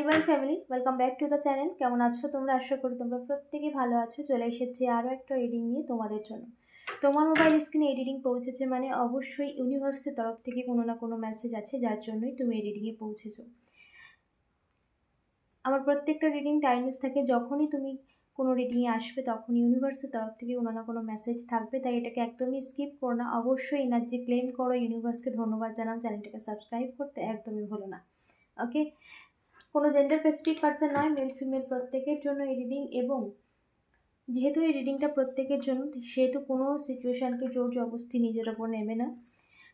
Divine family welcome back to the channel কেমন আছো তোমরা? আশা করি তোমরা প্রত্যেকে ভালো আছো। চলে এসেছি আরও একটা রিডিং নিয়ে তোমাদের জন্য। তোমার মোবাইল স্ক্রিনে এই রিডিং পৌঁছেছে মানে অবশ্যই ইউনিভার্সের তরফ থেকে কোনো না কোনো মেসেজ আছে, যার জন্যই তুমি এই রিডিংয়ে পৌঁছেছো। আমার প্রত্যেকটা রিডিং টাইমস থাকে, যখনই তুমি কোনো রিডিংয়ে আসবে তখন ইউনিভার্সের তরফ থেকে কোনো না কোনো মেসেজ থাকবে। তাই এটাকে একদমই স্কিপ করো না। অবশ্যই এনার্জি ক্লেম করো। ইউনিভার্সকে ধন্যবাদ জানাও। চ্যানেলটাকে সাবস্ক্রাইব করতে একদমই ভুলো না। ওকে কোনো জেন্ডার স্পেসিফিক পার্সন নয় মেল ফিমেল প্রত্যেকের জন্য এই রিডিং এবং যেহেতু এই রিডিংটা প্রত্যেকের জন্য, সেহেতু কোনো সিচুয়েশানকে জোর জবস্তি নিজের ওপর নেবে না।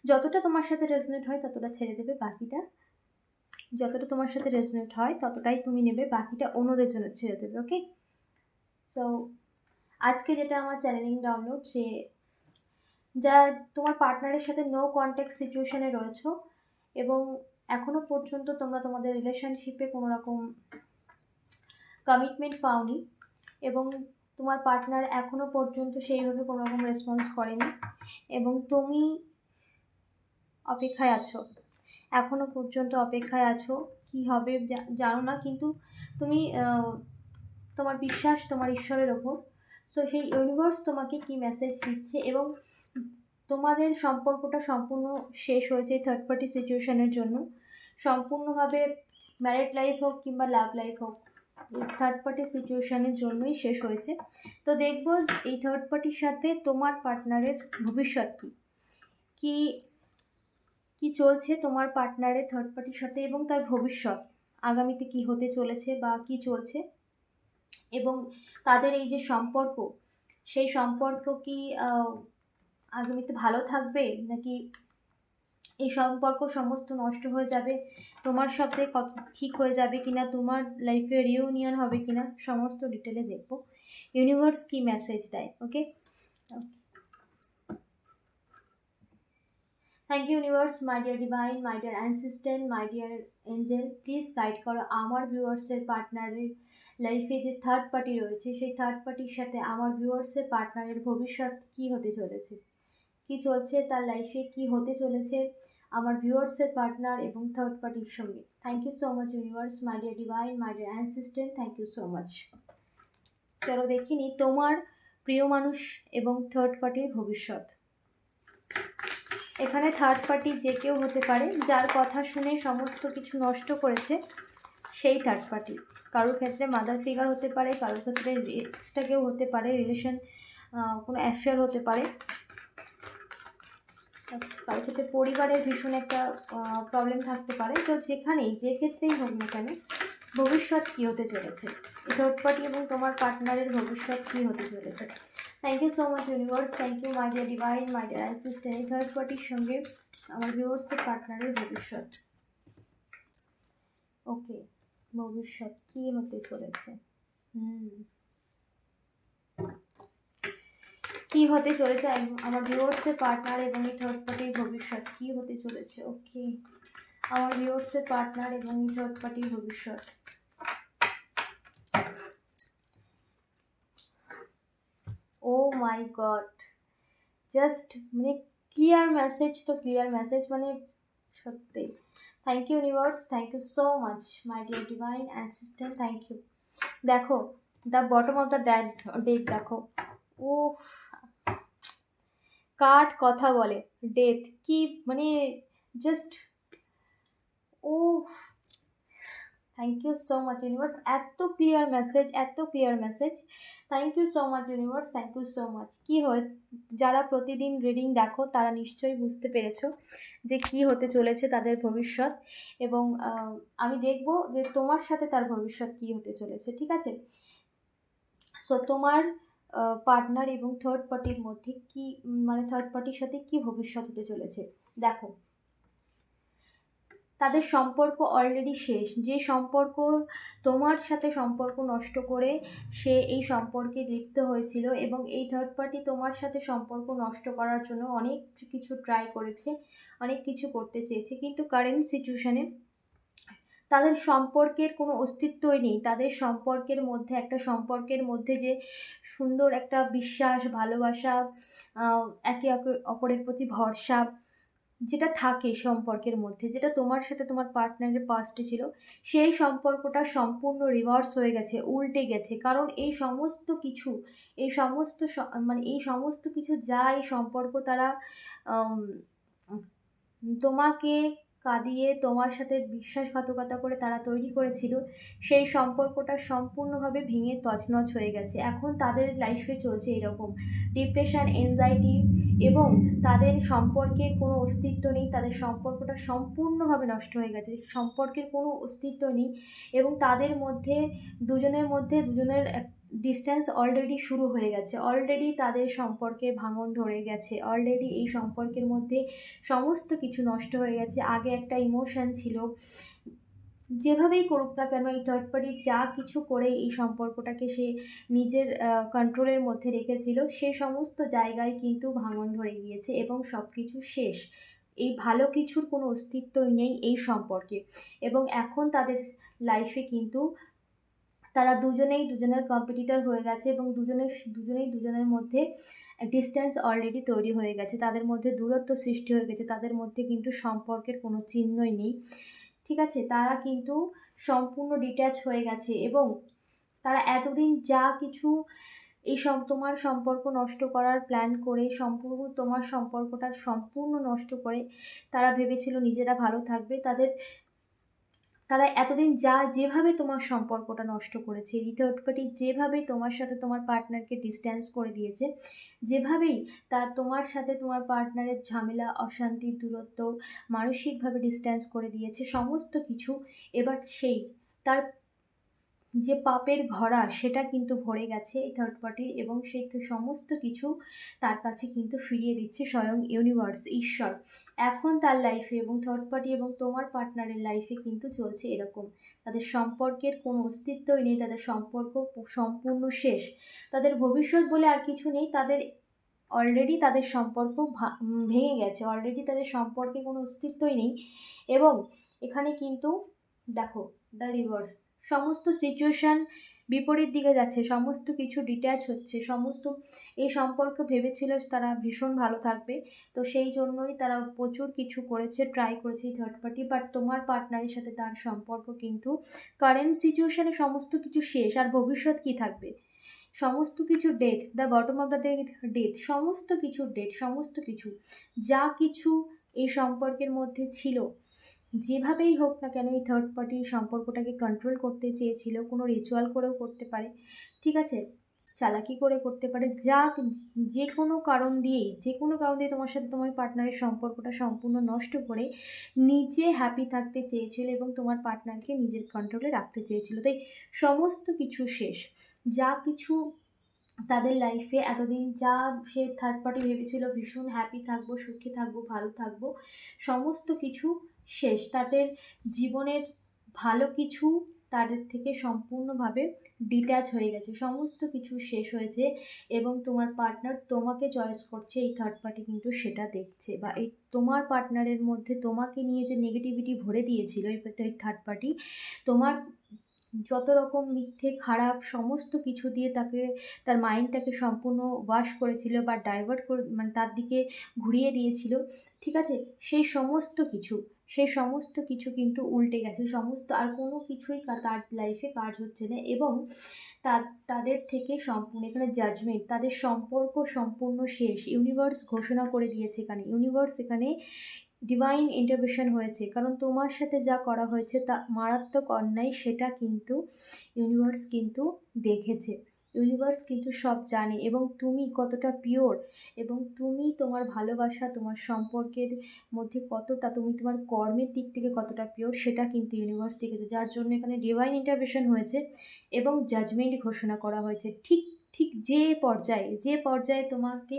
যতটা তোমার সাথে রেজনেট হয়, ততটা ছেড়ে দেবে বাকিটা। যতটা তোমার সাথে রেজনেট হয়, ততটাই তুমি নেবে, বাকিটা অন্যদের জন্য ছেড়ে দেবে ওকে সো আজকে যেটা আমার চ্যানেলিং ডাউনলোড সে যা তোমার পার্টনারের সাথে নো কন্ট্যাক্ট সিচুয়েশানে রয়েছো এবং এখনও পর্যন্ত তোমরা তোমাদের রিলেশনশিপে কোনো রকম কমিটমেন্ট পাওনি এবং তোমার পার্টনার এখনও পর্যন্ত সেইভাবে কোনো রকম রেসপন্স করেনি এবং তুমি অপেক্ষায় আছো। এখনও পর্যন্ত অপেক্ষায় আছো, কি হবে জানো না কিন্তু তুমি তোমার বিশ্বাস তোমার ঈশ্বরের ওপর। সো সেই ইউনিভার্স তোমাকে কি মেসেজ দিচ্ছে এবং তোমাদের সম্পর্কটা সম্পূর্ণ শেষ হয়েছে থার্ড পার্টি সিচুয়েশনের জন্য। সম্পূর্ণভাবে ম্যারিড লাইফ হোক কিংবা লাভ লাইফ হোক থার্ড পার্টি সিচুয়েশনের জন্যই শেষ হয়েছে। তো দেখব এই থার্ড পার্টির সাথে তোমার পার্টনারের ভবিষ্যৎ কী? কী কী চলছে তোমার পার্টনারের থার্ড পার্টির সাথে এবং তার ভবিষ্যৎ? আগামীতে কি হতে চলেছে বা কি চলছে? এবং তাদের এই যে সম্পর্ক, সেই সম্পর্ক কি আগামীতে ভালো থাকবে, নাকি এই সম্পর্ক সমস্ত নষ্ট হয়ে যাবে? তোমার সাথে কত ঠিক হয়ে যাবে কিনা, তোমার লাইফে রিউনিয়ন হবে কিনা, সমস্ত ডিটেলে দেখব। ইউনিভার্স কি মেসেজ দেয় okay thank you universe my dear divine my dear assistant my dear angel please guide করো আমার ভিউয়ার্সের পার্টনারের লাইফে যে থার্ড পার্টি রয়েছে, সেই থার্ড পার্টির সাথে আমার ভিউয়ার্সের পার্টনারের ভবিষ্যৎ কী হতে চলেছে? কি চলছে, তার লাইফে কি হতে চলেছে, আমার ভিউয়ার্সের পার্টনার এবং থার্ড পার্টির সঙ্গে। Thank you so much universe my dear divine my dear assistant thank you so much চলো দেখিনি তোমার প্রিয় মানুষ এবং থার্ড পার্টির ভবিষ্যৎ। এখানে থার্ড পার্টি যে কেউ হতে পারে, যার কথা শুনে সমস্ত কিছু নষ্ট করেছে, সেই থার্ড পার্টি কারোর ক্ষেত্রে মাদার ফিগার হতে পারে কারোর ক্ষেত্রে এক্সট্রা কেউ হতে পারে রিলেশন কোনো অ্যাফেয়ার হতে পারে। কারোর ক্ষেত্রে পরিবারের ভীষণ একটা প্রবলেম থাকতে পারে। তো যেখানেই, যে ক্ষেত্রেই হোক না কেন, ভবিষ্যৎ কী হতে চলেছে? থার্ড পার্টি এবং তোমার পার্টনারের ভবিষ্যৎ কী হতে চলেছে? Thank you so much universe thank you my dear divine my dear assistant এই থার্ড পার্টির সঙ্গে আমার ভিউয়ার্সের পার্টনারের ভবিষ্যৎ। ওকে ভবিষ্যৎ কী হতে চলেছে? হুম। কি হতে চলেছে? আমার ভিউয়ার্সের পার্টনার এবং এই থার্ড পার্টির ভবিষ্যৎ কি হতে চলেছে? ওকে আমার ভিউয়ার্সের পার্টনার এবং এই থার্ড পার্টির ভবিষ্যৎ। ও মাই গড জাস্ট মানে ক্লিয়ার মেসেজ তো ক্লিয়ার মেসেজ মানে সত্যি। Thank you universe thank you so much my dear divine assistant thank you দেখো the bottom of the dad deck দেখো। ও কাঠ কথা বলে। ডেথ কি মানে just oh thank you so much universe এত ক্লিয়ার মেসেজ এত clear message thank you so much universe thank you so much কী হয়, যারা প্রতিদিন রিডিং দেখো, তারা নিশ্চয়ই বুঝতে পেরেছ যে কি হতে চলেছে তাদের ভবিষ্যৎ। এবং আমি দেখব যে তোমার সাথে তার ভবিষ্যৎ কি হতে চলেছে, ঠিক আছে? সো তোমার পার্টনার এবং থার্ড পার্টির মধ্যে কি মানে থার্ড পার্টির সাথে কি ভবিষ্যৎ হতে চলেছে? দেখো, তাদের সম্পর্ক অলরেডি শেষ। যে সম্পর্ক, তোমার সাথে সম্পর্ক নষ্ট করে সে এই সম্পর্কে লিপ্ত হয়েছিল এবং এই থার্ড পার্টি তোমার সাথে সম্পর্ক নষ্ট করার জন্য অনেক কিছু ট্রাই করেছে, অনেক কিছু করতে চেয়েছে। কিন্তু কারেন্ট সিচুয়েশানে তাদের সম্পর্কের কোনো অস্তিত্বই নেই। তাদের সম্পর্কের মধ্যে, একটা সম্পর্কের মধ্যে যে সুন্দর একটা বিশ্বাস, ভালোবাসা একে অপর- অপরের প্রতি ভরসা যেটা থাকে সম্পর্কের মধ্যে, যেটা তোমার সাথে তোমার পার্টনারের পাস্টে ছিল, সেই সম্পর্কটা সম্পূর্ণ রিভার্স হয়ে গেছে, উল্টে গেছে। কারণ এই সমস্ত কিছু, এই সমস্ত মানে এই সমস্ত কিছু যা এই সম্পর্ক তারা তোমাকে কাঁদিয়ে তোমার সাথে বিশ্বাসঘাতকতা করে তারা তৈরি করেছিল, সেই সম্পর্কটা সম্পূর্ণভাবে ভেঙে তছনছ হয়ে গেছে। এখন তাদের লাইফে চলছে এরকম। ডিপ্রেশন এনজাইটি এবং তাদের সম্পর্কে কোনো অস্তিত্ব নেই, তাদের সম্পর্কটা সম্পূর্ণভাবে নষ্ট হয়ে গেছে। সম্পর্কের কোনো অস্তিত্ব নেই এবং তাদের মধ্যে, দুজনের মধ্যে, দুজনের ডিস্টেন্স অলরেডি শুরু হয়ে গেছে। অলরেডি তাদের সম্পর্কে ভাঙন ধরে গেছে। অলরেডি এই সম্পর্কের মধ্যে সমস্ত কিছু নষ্ট হয়ে গেছে। আগে একটা ইমোশন ছিল, যেভাবেই করুক না কেন এই থার্ড পার্টি যা কিছু করে এই সম্পর্কটাকে সে নিজের কন্ট্রোলের মধ্যে রেখেছিল, সে সমস্ত জায়গায় কিন্তু ভাঙন ধরে গিয়েছে এবং সব কিছু শেষ। এই ভালো কিছুর কোনো অস্তিত্বই নেই এই সম্পর্কে। এবং এখন তাদের লাইফে কিন্তু তারা দুজনেই দুজনের কম্পিটিটর হয়ে গেছে এবং দুজনের, দুজনেই দুজনের মধ্যে ডিস্টেন্স অলরেডি তৈরি হয়ে গেছে। তাদের মধ্যে দূরত্ব সৃষ্টি হয়ে গেছে। তাদের মধ্যে কিন্তু সম্পর্কের কোনো চিহ্নই নেই। ঠিক আছে? তারা কিন্তু সম্পূর্ণ ডিট্যাচ হয়ে গেছে এবং তারা এতদিন যা কিছু এই সব তোমার সম্পর্ক নষ্ট করার প্ল্যান করে, সম্পূর্ণ তোমার সম্পর্কটা সম্পূর্ণ নষ্ট করে, তারা ভেবেছিল নিজেরা ভালো থাকবে। তাদের তারা এতদিন যা যেভাবে তোমার সম্পর্কটা নষ্ট করেছে এই পার্টি যেভাবে তোমার সাথে তোমার পার্টনারকে ডিস্ট্যান্স করে দিয়েছে, যেভাবেই তা তোমার সাথে তোমার পার্টনারের ঝামেলা, অশান্তি, দূরত্ব, মানসিকভাবে ডিস্ট্যান্স করে দিয়েছে, সমস্ত কিছু এবার সেই। তার যে পাপের ঘরা সেটা কিন্তু ভরে গেছে এই থার্ড পার্টির এবং সেই সমস্ত কিছু তার কাছে কিন্তু ফিরিয়ে দিচ্ছে স্বয়ং ইউনিভার্স ঈশ্বর। এখন তার লাইফে এবং থার্ড পার্টি এবং তোমার পার্টনারের লাইফে কিন্তু চলছে এরকম। তাদের সম্পর্কের কোনো অস্তিত্বই নেই, তাদের সম্পর্ক সম্পূর্ণ শেষ। তাদের ভবিষ্যৎ বলে আর কিছু নেই, তাদের অলরেডি তাদের সম্পর্ক ভেঙে গেছে। অলরেডি তাদের সম্পর্কে কোনো অস্তিত্বই নেই এবং এখানে কিন্তু দেখো দ্য রিভার্স সমস্ত সিচুয়েশান বিপরীত দিকে যাচ্ছে, সমস্ত কিছু ডিট্যাচ হচ্ছে, সমস্ত এই সম্পর্ক ভেবেছিল তারা ভীষণ ভালো থাকবে। তো সেই জন্যই তারা প্রচুর কিছু করেছে ট্রাই করেছে থার্ড পার্টি বাট তোমার পার্টনারের সাথে তার সম্পর্ক কিন্তু কারেন্ট সিচুয়েশানে সমস্ত কিছু শেষ, আর ভবিষ্যৎ কি থাকবে? সমস্ত কিছু death the bottom of the death death সমস্ত কিছু ডেথ সমস্ত কিছু, যা কিছু এই সম্পর্কের মধ্যে ছিল যেভাবেই হোক না কেন, এই থার্ড পার্টি সম্পর্কটাকে কন্ট্রোল করতে চেয়েছিল, কোনো রিচুয়াল করেও করতে পারে। ঠিক আছে? চালাকি করে করতে পারে, যা যে কোনো কারণ দিয়েই, যে কোনো কারণ দিয়ে তোমার সাথে তোমার পার্টনারের সম্পর্কটা সম্পূর্ণ নষ্ট করে নিজে হ্যাপি থাকতে চেয়েছিল এবং তোমার পার্টনারকে নিজের কন্ট্রোলে রাখতে চেয়েছিল। তাই সমস্ত কিছু শেষ। যা কিছু তাদের লাইফে এতদিন যা সে থার্ড পার্টি ভেবেছিল, ভীষণ হ্যাপি থাকব, সুখী থাকব, ভালো থাকব, সমস্ত কিছু শেষ। তাদের জীবনের ভালো কিছু তাদের থেকে সম্পূর্ণভাবে ডিট্যাচ হয়ে গেছে। সমস্ত কিছু শেষ হয়েছে এবং তোমার পার্টনার তোমাকে চয়েস করছে, এই থার্ড পার্টি কিন্তু সেটা দেখছে বা এই তোমার পার্টনারের মধ্যে তোমাকে নিয়ে যে নেগেটিভিটি ভরে দিয়েছিল এই থার্ড পার্টি তোমার যত রকম মিথ্যে, খারাপ সমস্ত কিছু দিয়ে তাকে, তার মাইন্ডটাকে সম্পূর্ণ ওয়াশ করেছিল বা ডাইভার্ট করে মানে তার দিকে ঘুরিয়ে দিয়েছিল, ঠিক আছে? সেই সমস্ত কিছু, সেই সমস্ত কিছু কিন্তু উল্টে গেছে। সমস্ত, আর কোনো কিছুই তার লাইফে কাজ হচ্ছে না এবং তার তাদের থেকে সম্পূর্ণ, এখানে জাজমেন্ট তাদের সম্পর্ক সম্পূর্ণ শেষ। ইউনিভার্স ঘোষণা করে দিয়েছে এখানে। ইউনিভার্স এখানে ডিভাইন ইন্টারভেশন হয়েছে। কারণ তোমার সাথে যা করা হয়েছে তা মারাত্মক অন্যায়, সেটা কিন্তু ইউনিভার্স কিন্তু দেখেছে। ইউনিভার্স কিন্তু সব জানে এবং তুমি কতটা পিওর এবং তুমি তোমার ভালোবাসা, তোমার সম্পর্কের মধ্যে কতটা, তুমি তোমার কর্মের দিক থেকে কতটা পিওর সেটা কিন্তু ইউনিভার্স দেখেছে। যার জন্য এখানে ডিভাইন ইন্টারভেশন হয়েছে এবং জাজমেন্ট ঘোষণা করা হয়েছে। ঠিক ঠিক যে পর্যায়ে যে পর্যায়ে তোমাকে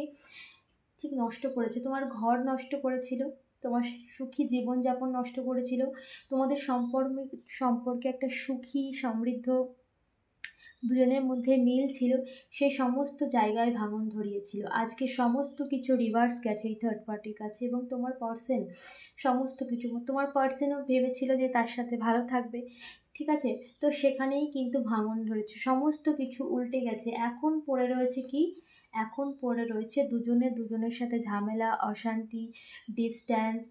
ঠিক নষ্ট করেছে, তোমার ঘর নষ্ট করেছিল তোমার সুখী জীবনযাপন নষ্ট করেছিল, তোমাদের সম্পর্কে সম্পর্কে একটা সুখী, সমৃদ্ধ দুজনের মধ্যে মিল ছিল, সে সমস্ত জায়গায় ভাঙন ধরিয়েছিল। আজকে সমস্ত কিছু রিভার্স গেছে এই থার্ড পার্টির কাছে এবং তোমার পার্সেন সমস্ত কিছু, তোমার পার্সেনও ভেবেছিল যে তার সাথে ভালো থাকবে, ঠিক আছে? তো সেখানেই কিন্তু ভাঙন ধরেছে। সমস্ত কিছু উল্টে গেছে। এখন পড়ে রয়েছে কি? এখন পড়ে রয়েছে দুজনে দুজনের সাথে ঝামেলা, অশান্তি ডিস্ট্যান্স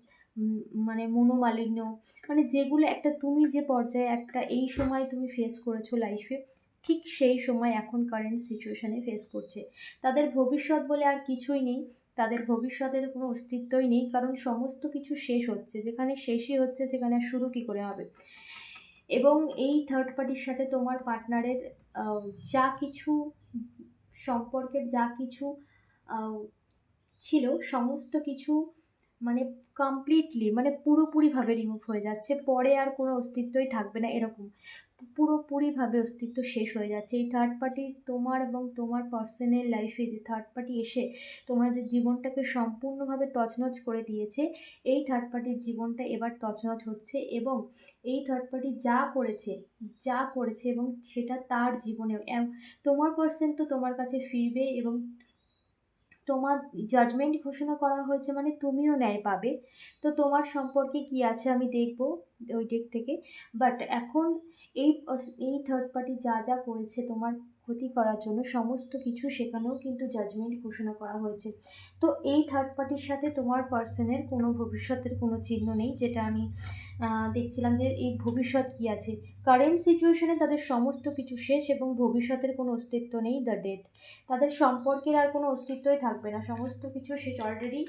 মানে মনোমালিন্য। মানে যেগুলো একটা তুমি যে পর্যায়ে একটা এই সময় তুমি ফেস করেছ লাইফে ঠিক সেই সময় এখন কারেন্ট সিচুয়েশানে ফেস করছে। তাদের ভবিষ্যৎ বলে আর কিছুই নেই। তাদের ভবিষ্যতের কোনো অস্তিত্বই নেই। কারণ সমস্ত কিছু শেষ হচ্ছে। যেখানে শেষই হচ্ছে, সেখানে শুরু কী করে হবে? এবং এই থার্ড পার্টির সাথে তোমার পার্টনারের যা কিছু সম্পর্কের যা কিছু ছিল সমস্ত কিছু মানে কমপ্লিটলি মানে পুরোপুরিভাবে রিমুভ হয়ে যাচ্ছে। পরে আর কোনো অস্তিত্বই থাকবে না এরকম। পুরোপুরিভাবে অস্তিত্ব শেষ হয়ে যাচ্ছে। এই থার্ড পার্টি তোমার এবং তোমার পার্সোনাল লাইফে যে থার্ড পার্টি এসে তোমাদের জীবনটাকে সম্পূর্ণভাবে তছনছ করে দিয়েছে, এই থার্ড পার্টির জীবনটা এবার তছনছ হচ্ছে এবং এই থার্ড পার্টি যা করেছে যা করেছে এবং সেটা তার জীবনেও। তোমার পার্সন তো তোমার কাছে ফিরবে এবং তোমার জাজমেন্ট ঘোষণা করা হয়েছে মানে তুমিও ন্যায় পাবে। তো তোমার সম্পর্কে কি আছে আমি দেখব ওই দিক থেকে। বাট এখন এই এই থার্ড পার্টি যা যা করেছে তোমার ক্ষতি করার জন্য সমস্ত কিছু সেখানেও কিন্তু জাজমেন্ট ঘোষণা করা হয়েছে। তো এই থার্ড পার্টির সাথে তোমার পার্সনের কোনো ভবিষ্যতের কোনো চিহ্ন নেই, যেটা আমি দেখছিলাম যে এই ভবিষ্যৎ কী আছে। কারেন্ট সিচুয়েশনে তাদের সমস্ত কিছু শেষ এবং ভবিষ্যতের কোনো অস্তিত্ব নেই দ্য ডেথ তাদের সম্পর্কের আর কোনো অস্তিত্বই থাকবে না। সমস্ত কিছু শেষ অলরেডি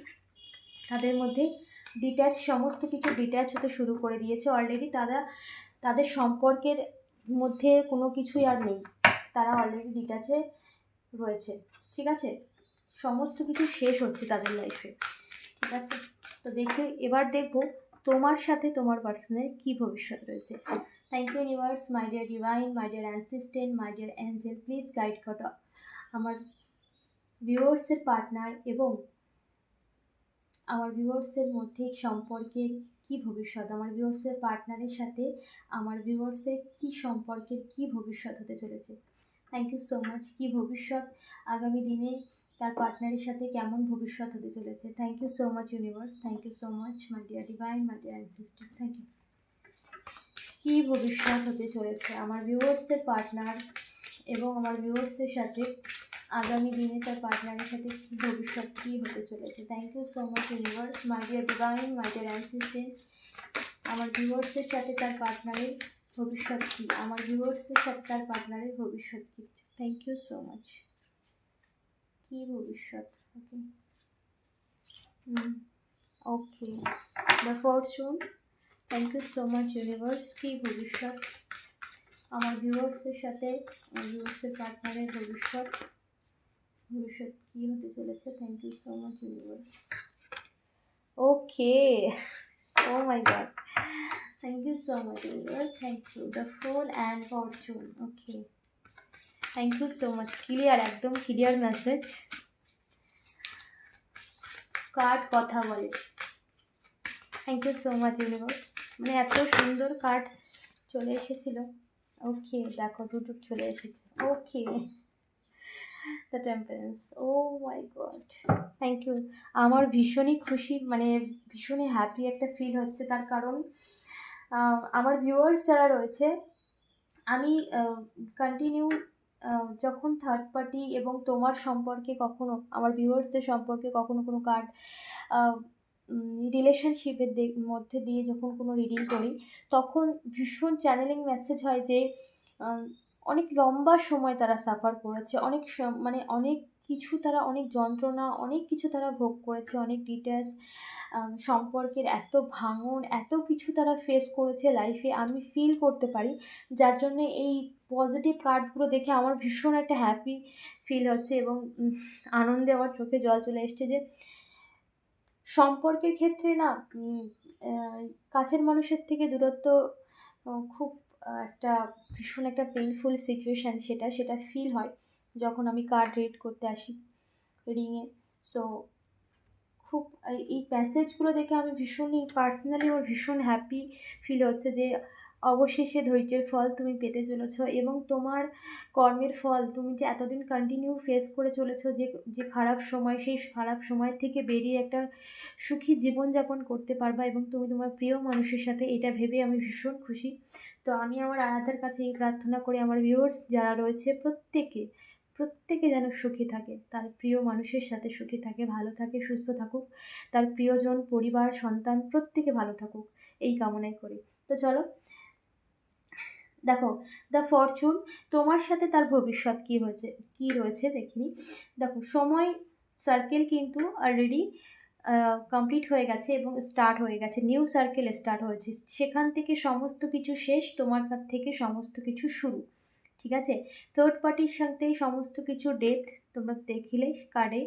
তাদের মধ্যে ডিট্যাচ সমস্ত কিছু ডিট্যাচ হতে শুরু করে দিয়েছে অলরেডি তারা তাদের সম্পর্কের মধ্যে কোনো কিছুই আর নেই। তারা অলরেডি ডিট্যাচে রয়েছে, ঠিক আছে? সমস্ত কিছু শেষ হচ্ছে তাদের লাইফে ঠিক আছে? তো দেখে এবার দেখব তোমার সাথে তোমার পার্সনের কী ভবিষ্যৎ রয়েছে। Thank you universe my dear divine my dear assistant my dear angel please guide করো। আমার ভিউয়ার্সের পার্টনার এবং আমার ভিউয়ার্সের মধ্যে সম্পর্কের কী ভবিষ্যৎ? আমার ভিউয়ার্সের পার্টনারের সাথে আমার ভিউয়ার্সের কী সম্পর্কের কী ভবিষ্যৎ হতে চলেছে? থ্যাংক ইউ সো মাচ কী ভবিষ্যৎ? আগামী দিনে তার পার্টনারের সাথে কেমন ভবিষ্যৎ হতে চলেছে? Thank you so much universe thank you so much my dear divine my dear ancestor thank you কী ভবিষ্যৎ হতে চলেছে? আমার ভিউয়ার্সের পার্টনার এবং আমার ভিউয়ার্সের সাথে আগামী দিনে তার পার্টনারের সাথে ভবিষ্যৎ কী হতে চলেছে? Thank you so much universe my dear divine my dear assistant আমার ভিউয়ার্সের সাথে তার পার্টনারের ভবিষ্যৎ কী? আমার ভিউয়ার্সের সাথে তার পার্টনারের ভবিষ্যৎ কী? থ্যাংক ইউ সো মাচ কী ভবিষ্যৎ? Okay okay the fortune thank you so much universe কী ভবিষ্যৎ? আমার ভিউয়ার্সের সাথে, আমার পার্টনারের ভবিষ্যৎ ভবিষ্যৎ কী হতে চলেছে? Thank you so much universe okay oh my god thank you so much universe thank you the fool and fortune okay thank you so much clear একদম ক্লিয়ার মেসেজ কার্ড কথা বলে? Thank you so much universe মানে এত সুন্দর card চলে এসেছিল। ওকে দেখো, দুটো চলে এসেছে। Okay the temperance oh my god thank you আমার ভীষণই খুশি মানে ভীষণই হ্যাপি একটা ফিল হচ্ছে তার কারণ আমার ভিউয়ার্স যারা রয়েছে, আমি কন্টিনিউ যখন থার্ড পার্টি এবং তোমার সম্পর্কে কখনো, আমার ভিউয়ার্সদের সম্পর্কে কখনো কোনো কার্ড রিলেশনশিপের মধ্যে দিয়ে যখন কোনো রিডিং করি, তখন ভীষণ চ্যানেলিং মেসেজ হয় যে অনেক লম্বা সময় তারা সাফার করেছে, অনেক মানে অনেক কিছু তারা, অনেক যন্ত্রণা, অনেক কিছু তারা ভোগ করেছে, অনেক ডিটেলস সম্পর্কের এত ভাঙন, এত কিছু তারা ফেস করেছে লাইফে আমি ফিল করতে পারি। যার জন্য এই পজিটিভ কার্ডগুলো দেখে আমার ভীষণ একটা হ্যাপি ফিল হচ্ছে এবং আনন্দে আমার চোখে জল চলে এসছে যে, সম্পর্কের ক্ষেত্রে না কাছের মানুষের থেকে দূরত্ব খুব একটা ভীষণ একটা পেনফুল সিচুয়েশান সেটা সেটা ফিল হয় যখন আমি কার্ড রিড করতে আসি রিংয়ে সো খুব এই- প্যাসেজগুলো দেখে আমি ভীষণই পার্সোনালি আমার ভীষণ হ্যাপি ফিল হচ্ছে যে, অবশেষে ধৈর্যের ফল তুমি পেতে চলেছো এবং তোমার কর্মের ফল তুমি যে এতদিন কন্টিনিউ ফেস করে চলেছো যে যে খারাপ সময়, সেই খারাপ সময় থেকে বেরিয়ে একটা সুখী জীবনযাপন করতে পারবা এবং তুমি তোমার প্রিয় মানুষের সাথে এটা ভেবে আমি ভীষণ খুশি। তো আমি আমার আরাধার কাছে এই প্রার্থনা করি, আমার ভিউয়ার্স যারা রয়েছে প্রত্যেকে প্রত্যেকে যেন সুখী থাকে, তার প্রিয় মানুষের সাথে সুখী থাকে, ভালো থাকে, সুস্থ থাকুক, তার প্রিয়জন, পরিবার, সন্তান প্রত্যেকে ভালো থাকুক, এই কামনাই করি। তো চলো, দেখো, দ্য ফরচুন, তোমার সাথে তার ভবিষ্যৎ কী হয়েছে, কী রয়েছে দেখিনি। দেখো, সময় সার্কেল কিন্তু অলরেডি কমপ্লিট হয়ে গেছে এবং স্টার্ট হয়ে গেছে নিউ সার্কেল স্টার্ট হয়েছে। সেখান থেকে সমস্ত কিছু শেষ, তোমার কাছ থেকে সমস্ত কিছু শুরু, ঠিক আছে? থার্ড পার্টির সাথে সমস্ত কিছু ডেথ তোমরা দেখিলে কার্ডে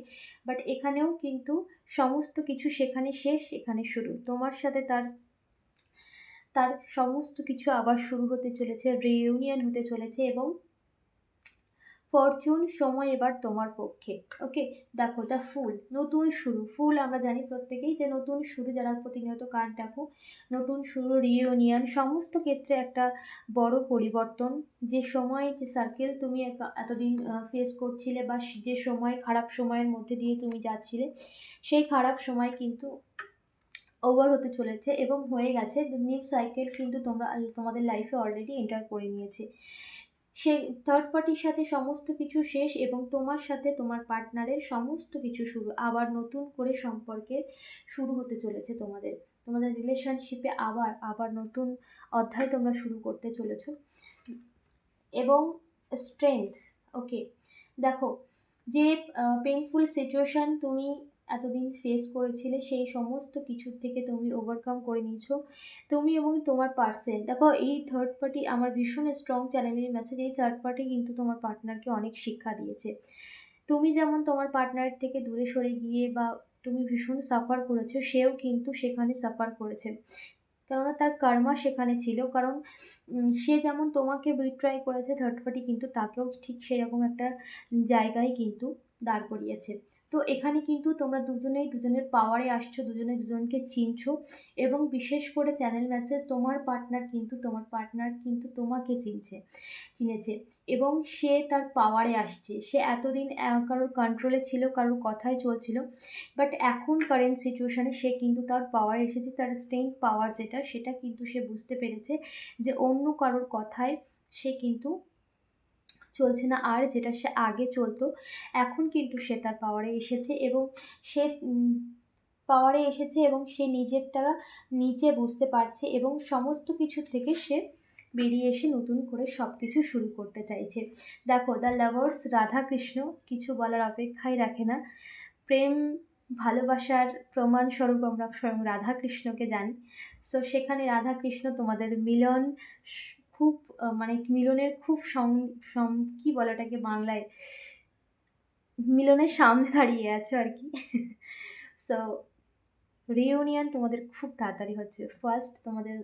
বাট এখানেও কিন্তু সমস্ত কিছু সেখানে শেষ, এখানে শুরু। তোমার সাথে তার তার সমস্ত কিছু আবার শুরু হতে চলেছে রিইউনিয়ন হতে চলেছে এবং ফরচুন সময় এবার তোমার পক্ষে। ওকে দেখো দ্য ফুল, নতুন শুরু। ফুল আমরা জানি প্রত্যেকেই যে নতুন শুরু, যারা প্রতিনিয়ত কার্ড দেখো নতুন শুরু রিউনিয়ন সমস্ত ক্ষেত্রে একটা বড় পরিবর্তন। যে সময়, যে সার্কেল তুমি এতদিন ফেস করছিলে বা যে সময়, খারাপ সময়ের মধ্যে দিয়ে তুমি যাচ্ছিলে, সেই খারাপ সময় কিন্তু ওভার হতে চলেছে এবং হয়ে গেছে। নিউ সাইকেল কিন্তু তোমরা, তোমাদের লাইফে অলরেডি এন্টার করে নিয়েছে। সে থার্ড পার্টির সাথে সমস্ত কিছু শেষ এবং তোমার সাথে তোমার পার্টনারের সমস্ত কিছু শুরু, আবার নতুন করে সম্পর্কে শুরু হতে চলেছে তোমাদের। তোমাদের রিলেশনশিপে আবার আবার নতুন অধ্যায় তোমরা শুরু করতে চলেছ। এবং স্ট্রেংথ ওকে দেখো, যে পেইনফুল সিচুয়েশান তুমি এতদিন ফেস করেছিলে, সেই সমস্ত কিছুর থেকে তুমি ওভারকাম করে নিয়েছো। তুমি এবং তোমার পার্সন দেখো, এই থার্ড পার্টি আমার ভীষণ স্ট্রং চ্যানেলের মেসেজ এই থার্ড পার্টি কিন্তু তোমার পার্টনারকে অনেক শিক্ষা দিয়েছে। তুমি যেমন তোমার পার্টনার থেকে দূরে সরে গিয়ে বা তুমি ভীষণ সাফার করেছ, সেও কিন্তু সেখানে সাফার করেছে। কেননা তার কর্মা সেখানে ছিল, কারণ সে যেমন তোমাকে বিট্রাই করেছে থার্ড পার্টি কিন্তু তাকেও ঠিক সেরকম একটা জায়গায় কিন্তু দাঁড় করিয়েছে। তো এখানে কিন্তু তোমরা দুজনেই দুজনের পাওয়ারে আসছো, দুজনে দুজনকে চিনছো এবং বিশেষ করে চ্যানেল মেসেজ তোমার পার্টনার কিন্তু, তোমার পার্টনার কিন্তু তোমাকে চিনছে, চিনেছে এবং সে তার পাওয়ারে আসছে। সে এতদিন কারোর কন্ট্রোলে ছিল, কারোর কথাই চলছিল বাট এখন কারেন্ট সিচুয়েশানে সে কিন্তু তার পাওয়ারে এসেছে, তার স্ট্রেংথ পাওয়ার যেটা, সেটা কিন্তু সে বুঝতে পেরেছে যে অন্য কারোর কথায় সে কিন্তু চলছে না আর যেটা সে আগে চলতো, এখন কিন্তু সে তার পাওয়ারে এসেছে এবং সে পাওয়ারে এসেছে এবং সে নিজেরটা নিজে বুঝতে পারছে এবং সমস্ত কিছু থেকে সে বেরিয়ে এসে নতুন করে সব কিছু শুরু করতে চাইছে। দেখো দ্য লাভার্স রাধাকৃষ্ণ কিছু বলার অপেক্ষাই রাখে না। প্রেম, ভালোবাসার প্রমাণস্বরূপ আমরা স্বয়ং রাধাকৃষ্ণকে জানি। সো সেখানে রাধাকৃষ্ণ তোমাদের মিলন খুব মানে মিলনের খুব সং সম কী বলে ওটাকে বাংলায়? মিলনের সামনে দাঁড়িয়ে আছো আর কি। সো রিউনিয়ন তোমাদের খুব তাড়াতাড়ি হচ্ছে। ফার্স্ট তোমাদের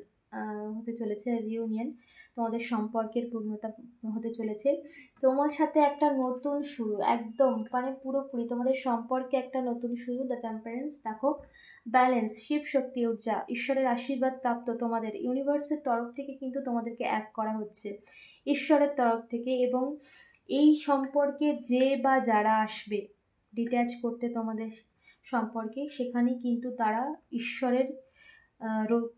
হতে চলেছে রিউনিয়ন তোমাদের সম্পর্কের পূর্ণতা হতে চলেছে। তোমার সাথে একটা নতুন শুরু, একদম মানে পুরোপুরি তোমাদের সম্পর্কে একটা নতুন শুরু দ্য টেম্পারেন্স দেখো। ব্যালেন্স, শিব শক্তি ঊর্জা ঈশ্বরের আশীর্বাদ প্রাপ্ত তোমাদের। ইউনিভার্সের তরফ থেকে কিন্তু তোমাদেরকে এক করা হচ্ছে। ঈশ্বরের তরফ থেকে এবং এই সম্পর্কে যে বা যারা আসবে ডিট্যাচ করতে তোমাদের সম্পর্কে, সেখানে কিন্তু তারা ঈশ্বরের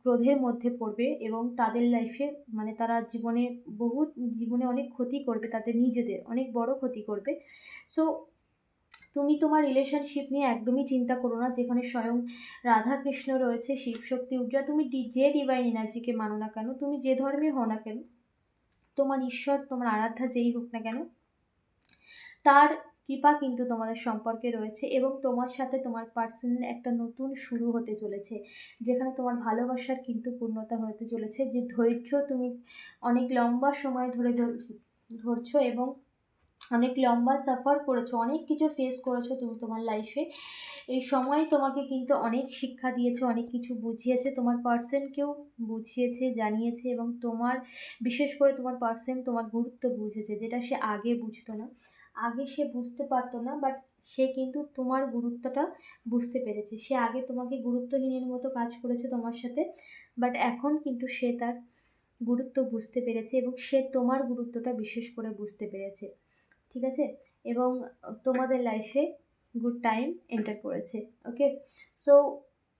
ক্রোধের মধ্যে পড়বে এবং তাদের লাইফে মানে তারা জীবনে বহু জীবনে অনেক ক্ষতি করবে, তাদের নিজেদের অনেক বড় ক্ষতি করবে। সো তুমি তোমার রিলেশনশিপ নিয়ে একদমই চিন্তা করো না, যেখানে স্বয়ং রাধা কৃষ্ণ রয়েছে, শিবশক্তি উর্জা, তুমি যে ডিভাইন এনার্জিকে মানো না কেন, তুমি যে ধর্মে হও না কেন, তোমার ঈশ্বর, তোমার আরাধ্যা যেই হোক না কেন, তার কৃপা কিন্তু তোমাদের সম্পর্কে রয়েছে এবং তোমার সাথে তোমার পার্সোনাল একটা নতুন শুরু হতে চলেছে, যেখানে তোমার ভালোবাসার কিন্তু পূর্ণতা হতে চলেছে, যে ধৈর্য তুমি অনেক লম্বা সময় ধর- ধরছো এবং অনেক লম্বা সাফার করেছ, অনেক কিছু ফেস করেছ তুমি তোমার লাইফে এই সময় তোমাকে কিন্তু অনেক শিক্ষা দিয়েছে, অনেক কিছু বুঝিয়েছে। তোমার পার্সনকেও বুঝিয়েছে, জানিয়েছে এবং তোমার, বিশেষ করে তোমার পার্সন তোমার গুরুত্ব বুঝেছে, যেটা সে আগে বুঝতো না। আগে সে বুঝতে পারতো না বাট সে কিন্তু তোমার গুরুত্বটা বুঝতে পেরেছে। সে আগে তোমাকে গুরুত্বহীনের মতো কাজ করেছে তোমার সাথে বাট এখন কিন্তু সে তার গুরুত্ব বুঝতে পেরেছে এবং সে তোমার গুরুত্বটা বিশেষ করে বুঝতে পেরেছে। ঠিক আছে? এবং তোমাদের লাইফে গুড টাইম এন্টার করেছে ওকে সো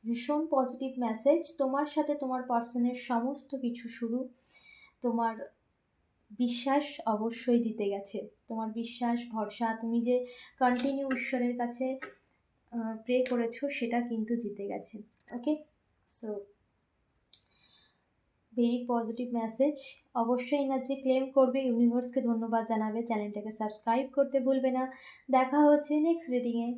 ভীষণ পজিটিভ মেসেজ তোমার সাথে তোমার পার্সনের সমস্ত কিছু শুরু তোমার বিশ্বাস অবশ্যই জিতে গেছে। তোমার বিশ্বাস, ভরসা, তুমি যে কন্টিনিউ ঈশ্বরের কাছে প্রে করেছ, সেটা কিন্তু জিতে গেছে okay so very positive message অবশ্যই এনার্জি ক্লেম করবে ইউনিভার্সকে ধন্যবাদ জানাবে চ্যানেলটাকে সাবস্ক্রাইব করতে ভুলবে না। দেখা হচ্ছে নেক্সট রিডিংয়ে